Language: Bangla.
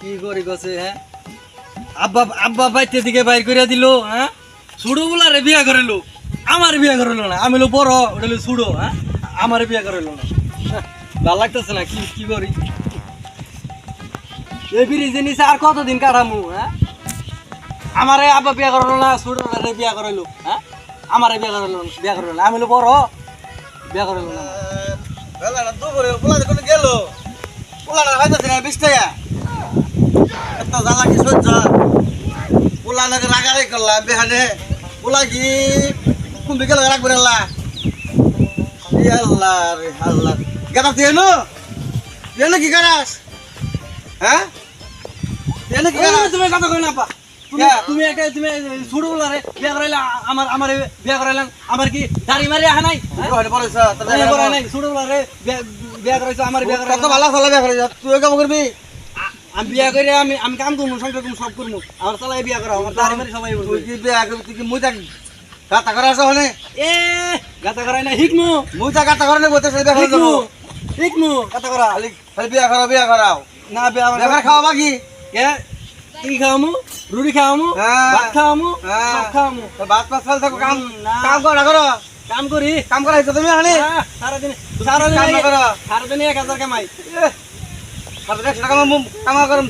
কি করি গছে হ্যাঁ? আব্বা আব্বা বাইতে দিকে বাইর করে দিল হ্যাঁ? সুড়ো বলারে বিয়া করিল। আমার বিয়া করিল না। আমি বড় ওটা সুড়ো হ্যাঁ? আমার বিয়া করিল না। হ্যাঁ, ভালো লাগতেছে না কি কি করি? এই বিড়ি জিনিস আর কতদিন কাটামু হ্যাঁ? আমারে আব্বা বিয়া করল না সুড়ো বিয়া করাইলো হ্যাঁ? আমারে বিয়া করাইলো বিয়া করাইলো না। আমি বড় বিয়া করাইলো না। বেলাটা দুপুরে পোলা গেল। বিশ টাকা। এত জ্বালা কি সহ্য? পোলা নাকি রাগারাই করলাম বেহানে। পোলা কি কোন বিকেল রাখবে আল্লাহ? ই আল্লাহ রে আল্লাহ। গেটা তুই এনো তুই এনো কি করাস হ্যাঁ? তুই এনো কি করাস তুমি কথা কই না পা তুমি একটা তুমি ছোট বলারে বিয়া করাইলা আমার আমার বিয়া করাইলাম আমার কি দাড়ি মারি আহা নাই? ছোট বিয়া করাইছো আমার বিয়া করাইলাম ভালো চলা বিয়া করে তুই কাম করবি? আমি বিয়া করে আমি আমি কাম করব সংসার করব সব করব আমার চালাই বিয়া করা আমার দাড়ি মারি সবাই তুই কি বিয়া করবি তুই কি মুই তাক গাতা করা আছে হনে এ গাতা করাই না হিকমু। মুই তাক গাতা করে বলতে বিয়া করে হিকমু হিকমু। গাতা করা খালি বিয়া করো বিয়া করাও। না বিয়া বিয়া খাওয়া বাকি? কে? কি খাওয়ামু রুটি খাওয়ামু হ্যাঁ। ভাত খাওয়ামু হ্যাঁ। সব খাওয়ামু। ভাত পাত ফেল থাকো কাম কাম করা করো। কাম করি। কাম করা হয়েছে তুমি আনি আহ, সারাদিন সারাদিন কাম করো সারাদিন এক হাজার কামাই। সাতশো টাকা কামা কাম করুন